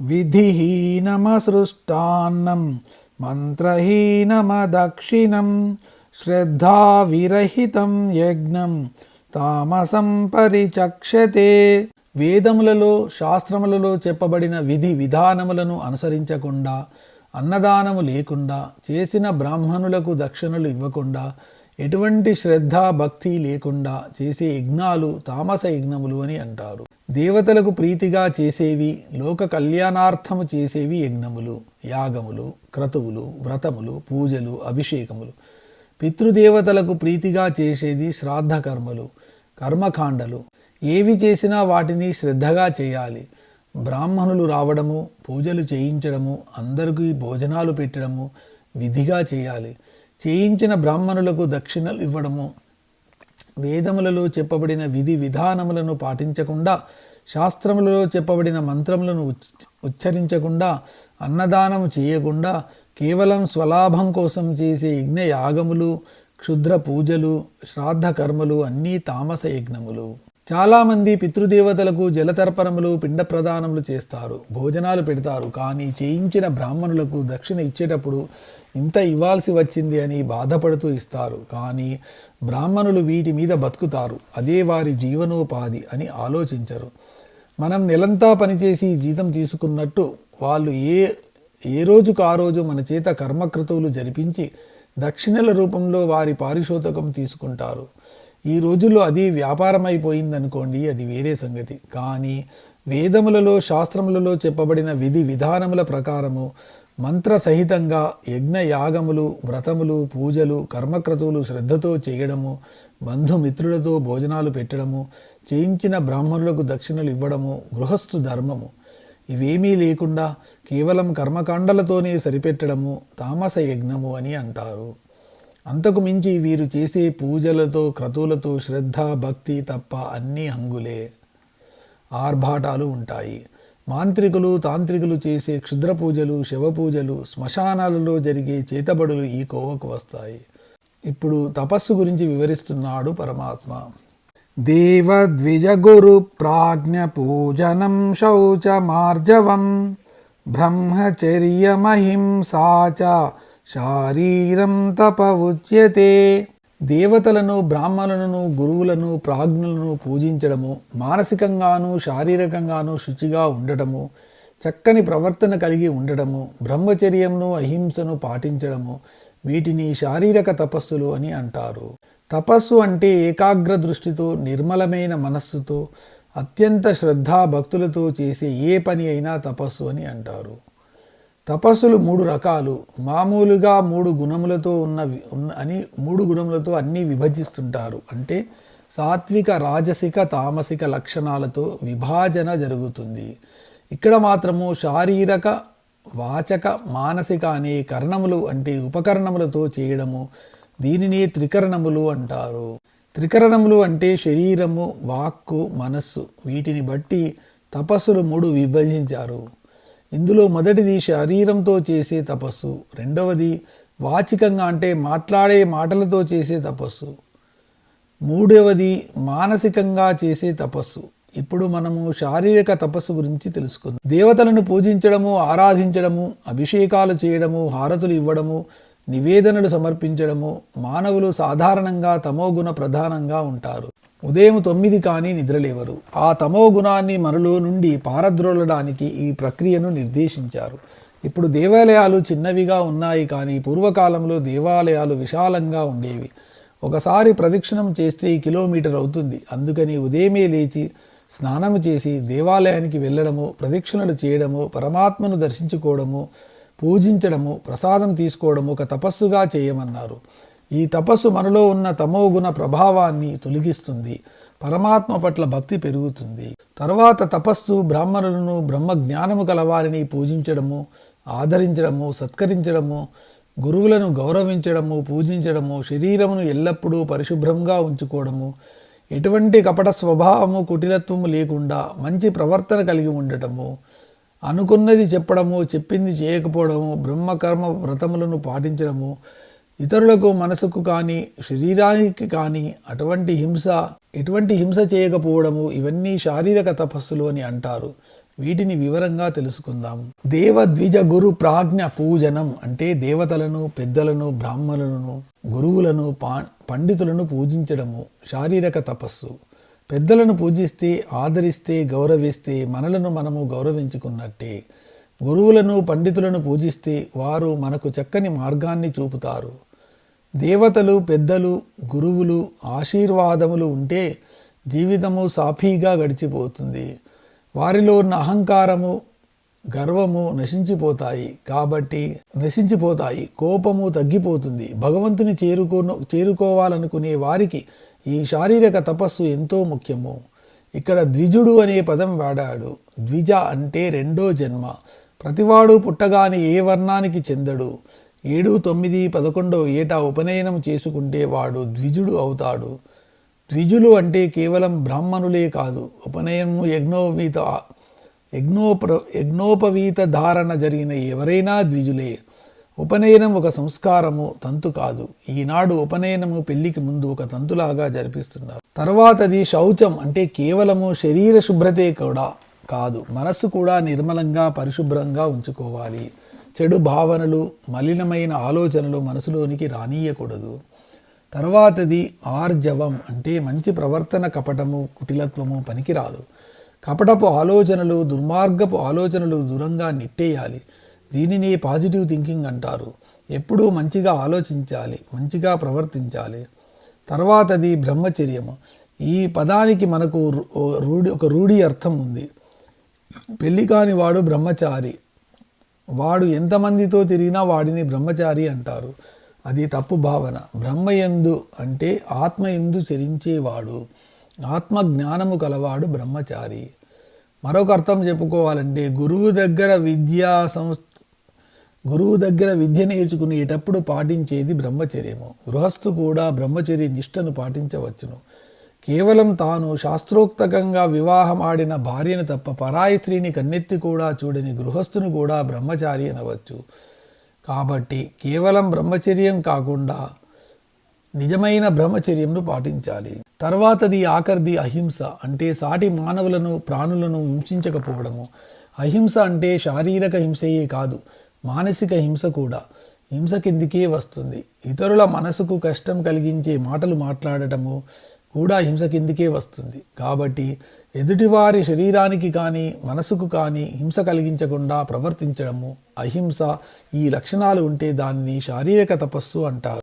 విధిహీనమసృష్టాన్నం మంత్రహీనమదక్షిణం శ్రద్ధావిరహితం యజ్ఞం తామసం పరిచక్షతే వేదములలో శాస్త్రములలో చెప్పబడిన విధి విధానములను అనుసరించకుండా అన్నదానము లేకుండా చేసిన బ్రాహ్మణులకు దక్షిణలు ఇవ్వకుండా ఎటువంటి శ్రద్ధ భక్తి లేకుండా చేసే యజ్ఞాలు తామస యజ్ఞములు అని అంటారు. దేవతలకు ప్రీతిగా చేసేవి లోక కళ్యాణార్థము చేసేవి యజ్ఞములు యాగములు క్రతువులు వ్రతములు పూజలు అభిషేకములు. పితృదేవతలకు ప్రీతిగా చేసేది శ్రాద్ధ కర్మలు కర్మకాండలు. ఏవి చేసినా వాటిని శ్రద్ధగా చేయాలి. బ్రాహ్మణులు రావడము పూజలు చేయించడము అందరికీ భోజనాలు పెట్టడము విధిగా చేయాలి. చేయించిన బ్రాహ్మణులకు దక్షిణలు ఇవ్వడము. వేదములలో చెప్పబడిన విధి విధానములను పాటించకుండా శాస్త్రములలో చెప్పబడిన మంత్రములను ఉచ్- ఉచ్చరించకుండా అన్నదానము చేయకుండా కేవలం స్వలాభం కోసం చేసే యజ్ఞ యాగములు క్షుద్ర పూజలు శ్రాద్ధ కర్మలు అన్నీ తామస యజ్ఞములు చాలామంది పితృదేవతలకు జలతర్పణములు పిండ ప్రదానములు చేస్తారు భోజనాలు పెడతారు. కానీ చేయించిన బ్రాహ్మణులకు దక్షిణ ఇచ్చేటప్పుడు ఇంత ఇవ్వాల్సి వచ్చింది అని బాధపడుతూ ఇస్తారు. కానీ బ్రాహ్మణులు వీటి మీద బతుకుతారు. అదే వారి జీవనోపాధి అని ఆలోచించరు. మనం నెలంతా పనిచేసి జీతం తీసుకున్నట్టు వాళ్ళు ఏ ఏ రోజుకు ఆ రోజు మన చేత కర్మక్రతువులు జరిపించి దక్షిణల రూపంలో వారి పారిశోధకం తీసుకుంటారు. ఈ రోజుల్లో అది వ్యాపారం అయిపోయిందనుకోండి అది వేరే సంగతి. కానీ వేదములలో శాస్త్రములలో చెప్పబడిన విధి విధానముల ప్రకారము మంత్ర సహితంగా యజ్ఞ యాగములు వ్రతములు పూజలు కర్మక్రతువులు శ్రద్ధతో చేయడము బంధుమిత్రులతో భోజనాలు పెట్టడము చేయించిన బ్రాహ్మణులకు దక్షిణలు ఇవ్వడము గృహస్థు ధర్మము. ఇవేమీ లేకుండా కేవలం కర్మకాండలతోనే సరిపెట్టడము తామస యజ్ఞము అని అంటారు. అంతకు మించి వీరు చేసే పూజలతో క్రతువులతో శ్రద్ధ భక్తి తప్ప అన్నీ హంగులే ఆర్భాటాలు ఉంటాయి. మాంత్రికులు తాంత్రికులు చేసే క్షుద్ర పూజలు శివ పూజలు శ్మశానాలలో జరిగే చేతబడులు ఈ కోవకు వస్తాయి. ఇప్పుడు తపస్సు గురించి వివరిస్తున్నాడు పరమాత్మ. దేవద్విజగురు ప్రాజ్ఞ పూజనం శౌచమార్జవం బ్రహ్మచర్యమహింసా చ శారీరం తప ఉచ్యతే దేవతలను బ్రాహ్మణులను గురువులను ప్రాజ్ఞులను పూజించడము మానసికంగాను శారీరకంగాను శుచిగా ఉండటము చక్కని ప్రవర్తన కలిగి ఉండటము బ్రహ్మచర్యంను అహింసను పాటించడము వీటిని శారీరక తపస్సులు అని అంటారు. తపస్సు అంటే ఏకాగ్ర దృష్టితో నిర్మలమైన మనస్సుతో అత్యంత శ్రద్ధా భక్తులతో చేసే ఏ పని అయినా తపస్సు అని అంటారు. తపస్సులు మూడు రకాలు. మామూలుగా మూడు గుణములతో ఉన్నవి ఉన్న అని మూడు గుణములతో అన్నీ విభజిస్తుంటారు. అంటే సాత్విక రాజసిక తామసిక లక్షణాలతో విభాజన జరుగుతుంది. ఇక్కడ మాత్రము శారీరక వాచక మానసిక అనే కరణములు అంటే ఉపకరణములతో చేయడము దీనిని త్రికరణములు అంటారు. త్రికరణములు అంటే శరీరము వాక్కు మనస్సు వీటిని బట్టి తపస్సులు మూడు విభజించారు. ఇందులో మొదటిది శరీరంతో చేసే తపస్సు రెండవది వాచికంగా అంటే మాట్లాడే మాటలతో చేసే తపస్సు మూడవది మానసికంగా చేసే తపస్సు. ఇప్పుడు మనము శారీరక తపస్సు గురించి తెలుసుకుందాం. దేవతలను పూజించడము ఆరాధించడము అభిషేకాలు చేయడము హారతులు ఇవ్వడము నివేదనలు సమర్పించడము మానవులు సాధారణంగా తమోగుణ ప్రధానంగా ఉంటారు. ఉదయం తొమ్మిది కానీ నిద్రలేవరు. ఆ తమో గుణాన్ని మనలో నుండి పారద్రోలడానికి ఈ ప్రక్రియను నిర్దేశించారు. ఇప్పుడు దేవాలయాలు చిన్నవిగా ఉన్నాయి కానీ పూర్వకాలంలో దేవాలయాలు విశాలంగా ఉండేవి. ఒకసారి ప్రదక్షిణం చేస్తే కిలోమీటర్ అవుతుంది. అందుకని ఉదయమే లేచి స్నానం చేసి దేవాలయానికి వెళ్ళడము ప్రదక్షిణలు చేయడము పరమాత్మను దర్శించుకోవడము పూజించడము ప్రసాదం తీసుకోవడము ఒక తపస్సుగా చేయమన్నారు. ఈ తపస్సు మనలో ఉన్న తమోగుణ ప్రభావాన్ని తొలగిస్తుంది. పరమాత్మ పట్ల భక్తి పెరుగుతుంది. తర్వాత తపస్సు బ్రాహ్మణులను బ్రహ్మ జ్ఞానము కలవారిని పూజించడము ఆదరించడము సత్కరించడము గురువులను గౌరవించడము పూజించడము శరీరమును ఎల్లప్పుడూ పరిశుభ్రంగా ఉంచుకోవడము ఎటువంటి కపట స్వభావము కుటిలత్వము లేకుండా మంచి ప్రవర్తన కలిగి ఉండటము అనుకున్నది చెప్పడము చెప్పింది చేయకపోవడము బ్రహ్మకర్మ వ్రతములను పాటించడము ఇతరులకు మనసుకు కానీ శరీరానికి కానీ అటువంటి హింస ఎటువంటి హింస చేయకపోవడము ఇవన్నీ శారీరక తపస్సులు అని అంటారు. వీటిని వివరంగా తెలుసుకుందాం. దేవ ద్విజ గురు ప్రాజ్ఞ పూజనం అంటే దేవతలను పెద్దలను బ్రాహ్మణులను గురువులను పా పండితులను పూజించడము శారీరక తపస్సు. పెద్దలను పూజిస్తే ఆదరిస్తే గౌరవిస్తే మనలను మనము గౌరవించుకున్నట్టే. గురువులను పండితులను పూజిస్తే వారు మనకు చక్కని మార్గాన్ని చూపుతారు. దేవతలు పెద్దలు గురువులు ఆశీర్వాదములు ఉంటే జీవితము సాఫీగా గడిచిపోతుంది. వారిలో ఉన్న అహంకారము గర్వము నశించిపోతాయి. కాబట్టి నశించిపోతాయి. కోపము తగ్గిపోతుంది. భగవంతుని చేరుకోను చేరుకోవాలనుకునే వారికి ఈ శారీరక తపస్సు ఎంతో ముఖ్యము. ఇక్కడ ద్విజుడు అనే పదం వాడాడు. ద్విజ అంటే రెండో జన్మ. ప్రతివాడు పుట్టగానే ఏ వర్ణానికి చెందడు? ఏడు తొమ్మిది పదకొండో ఏటా ఉపనయనం చేసుకుంటే వాడు ద్విజుడు అవుతాడు. ద్విజులు అంటే కేవలం బ్రాహ్మణులే కాదు. ఉపనయనము యజ్ఞోపవీత యజ్ఞోప్ర యజ్ఞోపవీత ధారణ జరిగిన ఎవరైనా ద్విజులే. ఉపనయనం ఒక సంస్కారము తంతు కాదు. ఈనాడు ఉపనయనము పెళ్ళికి ముందు ఒక తంతులాగా జరిపిస్తున్నారు. తర్వాతది శౌచం అంటే కేవలము శరీర శుభ్రతే కూడా కాదు. మనస్సు కూడా నిర్మలంగా పరిశుభ్రంగా ఉంచుకోవాలి. చెడు భావనలు మలినమైన ఆలోచనలు మనసులోనికి రానీయకూడదు. తర్వాతది ఆర్జవం అంటే మంచి ప్రవర్తన కపటము కుటిలత్వము పనికిరాదు. కపటపు ఆలోచనలు దుర్మార్గపు ఆలోచనలు దూరంగా నెట్టేయాలి. దీనిని పాజిటివ్ థింకింగ్ అంటారు. ఎప్పుడూ మంచిగా ఆలోచించాలి మంచిగా ప్రవర్తించాలి. తర్వాతది బ్రహ్మచర్యము. ఈ పదానికి మనకు రూఢి ఒక రూఢి అర్థం ఉంది. పెళ్ళి కాని వాడు బ్రహ్మచారి వాడు ఎంతమందితో తిరిగినా వాడిని బ్రహ్మచారి అంటారు. అది తప్పు భావన. బ్రహ్మయందు అంటే ఆత్మయందు చరించేవాడు. ఆత్మ జ్ఞానము కలవాడు బ్రహ్మచారి. మరొక అర్థం చెప్పుకోవాలంటే గురువు దగ్గర విద్యా సంస్థ గురువు దగ్గర విద్య నేర్చుకునేటప్పుడు పాటించేది బ్రహ్మచర్యము. గృహస్థు కూడా బ్రహ్మచర్య నిష్టను పాటించవచ్చును. కేవలం తాను శాస్త్రోక్తకంగా వివాహం ఆడిన భార్యను తప్ప పరాయి స్త్రీని కన్నెత్తి కూడా చూడని గృహస్థును కూడా బ్రహ్మచారి అనవచ్చు. కాబట్టి కేవలం బ్రహ్మచర్యం కాకుండా నిజమైన బ్రహ్మచర్యంను పాటించాలి. తర్వాతది ఆఖరిది అహింస. అంటే సాటి మానవులను ప్రాణులను హింసించకపోవడము. అహింస అంటే శారీరక హింసయే కాదు మానసిక హింస కూడా. హింస కిందికే వస్తుంది. ఇతరుల మనసుకు కష్టం కలిగించే మాటలు మాట్లాడటము కూడా హింస కిందికే వస్తుంది. కాబట్టి ఎదుటివారి శరీరానికి కానీ మనసుకు కానీ హింస కలిగించకుండా ప్రవర్తించడము అహింస ఈ లక్షణాలు ఉంటే దానిని శారీరక తపస్సు అంటారు.